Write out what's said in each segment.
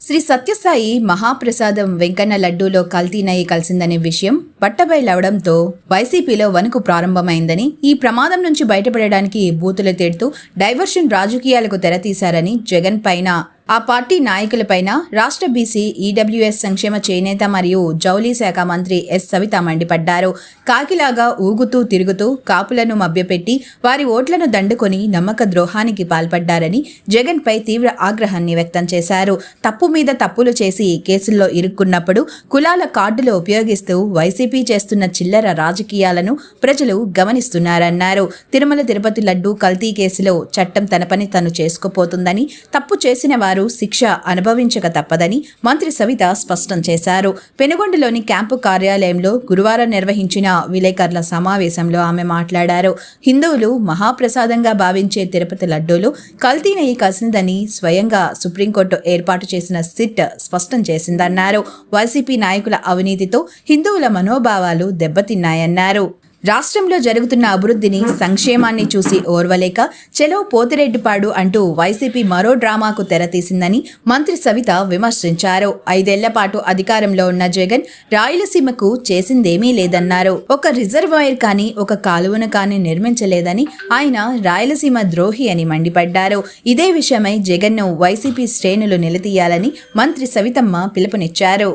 శ్రీ సత్యసాయి మహాప్రసాదం వెంకన్న లడ్డూలో కల్తీనయ్యి కలిసిందనే విషయం బట్టబయలవడంతో వైసీపీలో వణుకు ప్రారంభమైందని ఈ ప్రమాదం నుంచి బయటపడడానికి బూతులు తేడుతూ డైవర్షన్ రాజకీయాలకు తెరతీశారని జగన్ పైన ఆ పార్టీ నాయకులపైన రాష్ట్ర బీసీ ఈడబ్ల్యూఎస్ సంక్షేమ చేనేత మరియు జౌలీ శాఖ మంత్రి ఎస్ సవిత మండిపడ్డారు. కాకిలాగా ఊగుతూ తిరుగుతూ కాపులను మభ్యపెట్టి వారి ఓట్లను దండుకొని నమ్మక ద్రోహానికి పాల్పడ్డారని జగన్పై తీవ్ర ఆగ్రహాన్ని వ్యక్తం చేశారు. తప్పు మీద తప్పులు చేసి కేసుల్లో ఇరుక్కున్నప్పుడు కులాల కార్డులు ఉపయోగిస్తూ వైసీపీ చేస్తున్న చిల్లర రాజకీయాలను ప్రజలు గమనిస్తున్నారన్నారు. తిరుమల తిరుపతి లడ్డూ కల్తీ కేసులో చట్టం తన పని తను చేసుకుపోతుందని తప్పు చేసిన వారు శిక్ష అనుభవించక తప్పదని మంత్రి సవిత స్పష్టం చేశారు. పెనుగొండలోని క్యాంపు కార్యాలయంలో గురువారం నిర్వహించిన విలేకరుల సమావేశంలో ఆమె మాట్లాడారు. హిందువులు మహాప్రసాదంగా భావించే తిరుపతి లడ్డూలు కల్తీ నెయ్యి కసిందని స్వయంగా సుప్రీంకోర్టు ఏర్పాటు చేసిన సిట్ స్పష్టం చేసిందన్నారు. వైసీపీ నాయకుల అవినీతితో హిందువుల మనోభావాలు దెబ్బతిన్నాయన్నారు. రాష్ట్రంలో జరుగుతున్న అభివృద్ధిని సంక్షేమాన్ని చూసి ఓర్వలేక చెలో పోతిరెడ్డిపాడు అంటూ వైసీపీ మరో డ్రామాకు తెరతీసిందని మంత్రి సవిత విమర్శించారు. ఐదేళ్ళ పాటు అధికారంలో ఉన్న జగన్ రాయలసీమకు చేసిందేమీ లేదన్నారు. ఒక రిజర్వాయర్ కానీ ఒక కాలువను కానీ నిర్మించలేదని ఆయన రాయలసీమ ద్రోహి అని మండిపడ్డారు. ఇదే విషయమై జగన్ను వైసీపీ శ్రేణులు నిలదీయాలని మంత్రి సవితమ్మ పిలుపునిచ్చారు.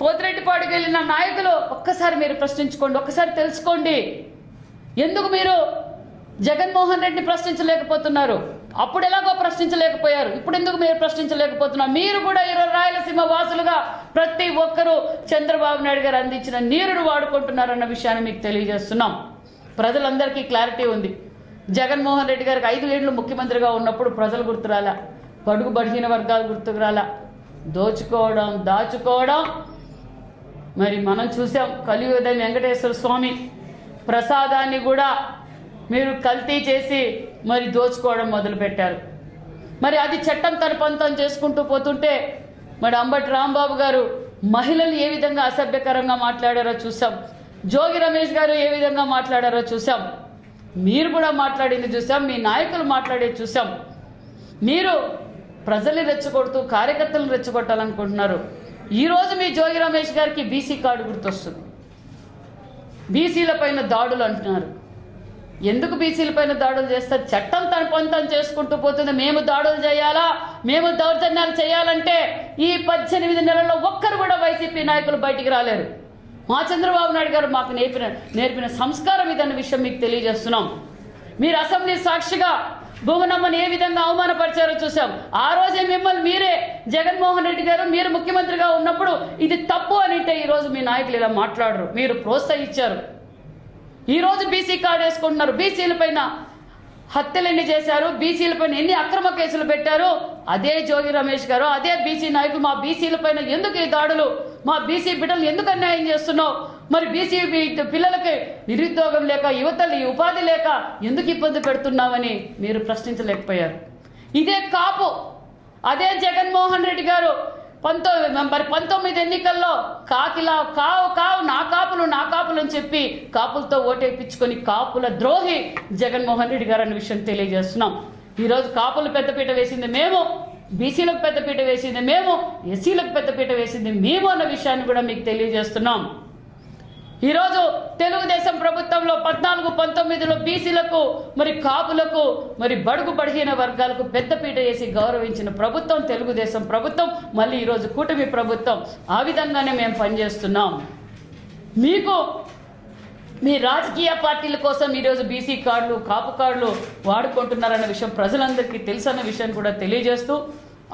పోతిరెడ్డిపాడుకు వెళ్ళిన నాయకులు ఒక్కసారి మీరు ప్రశ్నించుకోండి ఒక్కసారి తెలుసుకోండి. ఎందుకు మీరు జగన్మోహన్ రెడ్డిని ప్రశ్నించలేకపోతున్నారు? అప్పుడు ఎలాగో ప్రశ్నించలేకపోయారు. ఇప్పుడు ఎందుకు మీరు ప్రశ్నించలేకపోతున్నారు? మీరు కూడా ఇరవై రాయలసీమ వాసులుగా ప్రతి ఒక్కరూ చంద్రబాబు నాయుడు గారు అందించిన నీరును వాడుకుంటున్నారన్న విషయాన్ని మీకు తెలియజేస్తున్నాం. ప్రజలందరికీ క్లారిటీ ఉంది. జగన్మోహన్ రెడ్డి గారికి ఐదు ఏళ్ళు ముఖ్యమంత్రిగా ఉన్నప్పుడు ప్రజలు గుర్తురాలా? బడుగు బడిహీన వర్గాలు గుర్తుకురాలా దోచుకోవడం దాచుకోవడం మరి మనం చూసాం కలియుగం వెంకటేశ్వర స్వామి ప్రసాదాన్ని కూడా మీరు కల్తీ చేసి మరి దోచుకోవడం మొదలుపెట్టారు. మరి అది చట్టం తరపంతం చేసుకుంటూ పోతుంటే మరి అంబటి రాంబాబు గారు మహిళలు ఏ విధంగా అసభ్యకరంగా మాట్లాడారో చూసాం. జోగి రమేష్ గారు ఏ విధంగా మాట్లాడారో చూసాం. మీరు కూడా మాట్లాడింది చూసాం. మీ నాయకులు మాట్లాడేది చూసాం. మీరు ప్రజల్ని రెచ్చగొడుతూ కార్యకర్తలను రెచ్చగొట్టాలనుకుంటున్నారు. ఈరోజు మీ జోగి రమేష్ గారికి బీసీ కార్డు గుర్తొస్తుంది. బీసీల పైన దాడులు అంటున్నారు. ఎందుకు బీసీల పైన దాడులు చేస్తారు? చట్టం తన పొంతం చేసుకుంటూ పోతుంది. మేము దాడులు చేయాలా? మేము దౌర్జన్యాలు చేయాలంటే ఈ పద్దెనిమిది నెలల్లో ఒక్కరు కూడా వైసీపీ నాయకులు బయటికి రాలేరు. మా చంద్రబాబు నాయుడు గారు మాకు నేర్పిన నేర్పిన సంస్కారం ఇదన్న విషయం మీకు తెలియజేస్తున్నాం. మీరు అసెంబ్లీ సాక్షిగా భువనమ్మని ఏ విధంగా అవమానపరిచారో చూసాం ఆ రోజే మిమ్మల్ని మీరే జగన్మోహన్ రెడ్డి గారు మీరు ముఖ్యమంత్రిగా ఉన్నప్పుడు ఇది తప్పు అని అంటే ఈరోజు మీ నాయకులు ఇలా మాట్లాడరు. మీరు ప్రోత్సహించారు. ఈరోజు బీసీ కార్డు వేసుకుంటున్నారు. బీసీల పైన హత్యలు ఎన్ని చేశారు. బీసీల పైన ఎన్ని అక్రమ కేసులు పెట్టారు? అదే జోగి రమేష్ గారు అదే బీసీ నాయకులు మా బీసీల పైన ఎందుకు ఈ దాడులు మా బీసీ బిడ్డలు ఎందుకు అన్యాయం చేస్తున్నావు? మరి బీసీ పిల్లలకి నిరుద్యోగం లేక యువతలు ఉపాధి లేక ఎందుకు ఇబ్బంది పెడుతున్నావని మీరు ప్రశ్నించలేకపోయారు. ఇదే కాపు అదే జగన్మోహన్ రెడ్డి గారు పంతొమ్మిది మరి పంతొమ్మిది ఎన్నికల్లో కాకిలా కావు కావు నా కాపులు నా కాపులు అని చెప్పి కాపులతో ఓటేపించుకొని కాపుల ద్రోహి జగన్మోహన్ రెడ్డి గారు అనే విషయం తెలియజేస్తున్నాం. ఈరోజు కాపులు పెద్దపీట వేసింది మేము. బీసీలకు పెద్దపీట వేసింది మేము ఎస్సీలకు పెద్దపీట వేసింది మేము అన్న విషయాన్ని కూడా మీకు తెలియజేస్తున్నాం. ఈరోజు తెలుగుదేశం ప్రభుత్వంలో పద్నాలుగు పంతొమ్మిదిలో బీసీలకు మరి కాపులకు మరి బడుగు బడిహీన వర్గాలకు పెద్దపీట వేసి గౌరవించిన ప్రభుత్వం తెలుగుదేశం ప్రభుత్వం మళ్ళీ ఈరోజు కూటమి ప్రభుత్వం. ఆ విధంగానే మేము పనిచేస్తున్నాం. మీకు మీ రాజకీయ పార్టీల కోసం ఈరోజు బీసీ కార్డులు కాపు కార్డులు వాడుకుంటున్నారన్న విషయం ప్రజలందరికీ తెలుసన్న విషయాన్ని కూడా తెలియజేస్తూ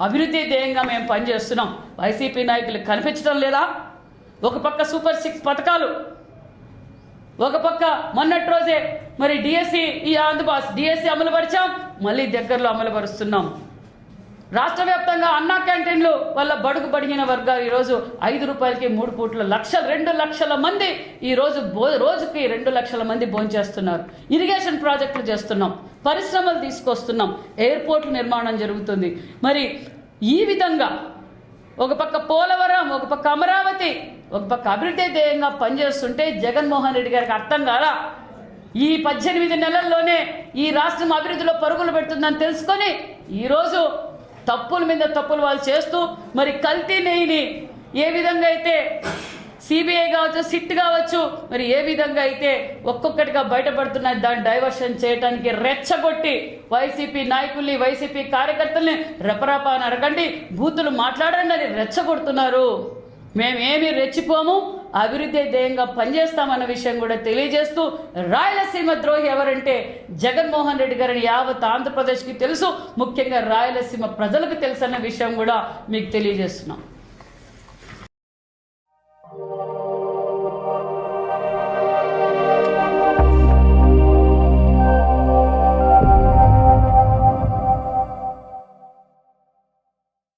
అభివృద్ధి ధ్యేయంగా మేము పనిచేస్తున్నాం. వైసీపీ నాయకులు కనిపించడం లేదా? ఒక పక్క సూపర్ సిక్స్ పథకాలు ఒక పక్క మొన్నటి రోజే మరి డిఎస్సి ఈ అందుబాస్ డిఎస్సి అమలుపరిచాం మళ్ళీ దగ్గరలో అమలుపరుస్తున్నాం రాష్ట్ర వ్యాప్తంగా అన్నా క్యాంటీన్లు వల్ల బడుగు బడిగిన వర్గాలు ఈరోజు ఐదు రూపాయలకి మూడు పూట్ల లక్ష రెండు లక్షల మంది ఈరోజు బో రోజుకి రెండు లక్షల మంది భోంచేస్తున్నారు. ఇరిగేషన్ ప్రాజెక్టులు చేస్తున్నాం. పరిశ్రమలు తీసుకొస్తున్నాం. ఎయిర్పోర్ట్ల నిర్మాణం జరుగుతుంది. మరి ఈ విధంగా ఒక పక్క పోలవరం ఒక పక్క అమరావతి ఒక పక్క అభివృద్ధి ధ్యేయంగా పనిచేస్తుంటే జగన్మోహన్ రెడ్డి గారికి అర్థం కాదా ఈ పద్దెనిమిది నెలల్లోనే ఈ రాష్ట్రం అభివృద్ధిలో పరుగులు పెడుతుందని తెలుసుకొని ఈరోజు తప్పుల మీద తప్పులు వాళ్ళు చేస్తూ మరి కల్తీ నెయ్యిని ఏ విధంగా అయితే సిబిఐ కావచ్చు సిట్ కావచ్చు మరి ఏ విధంగా అయితే ఒక్కొక్కటిగా బయటపడుతున్నాయి దాన్ని డైవర్షన్ చేయడానికి రెచ్చగొట్టి వైసీపీ నాయకుల్ని వైసీపీ కార్యకర్తల్ని రెపరపా అని అడగండి బూతులు మాట్లాడండి అని రెచ్చగొడుతున్నారు. మేమేమి రెచ్చిపోము? అభివృద్ధి ధ్యేయంగా పనిచేస్తామన్న విషయం కూడా తెలియజేస్తూ రాయలసీమ ద్రోహి ఎవరంటే జగన్మోహన్ రెడ్డి గారిని యావత్ ఆంధ్రప్రదేశ్కి తెలుసు. ముఖ్యంగా రాయలసీమ ప్రజలకు తెలుసు అన్న విషయం కూడా మీకు తెలియజేస్తున్నాం.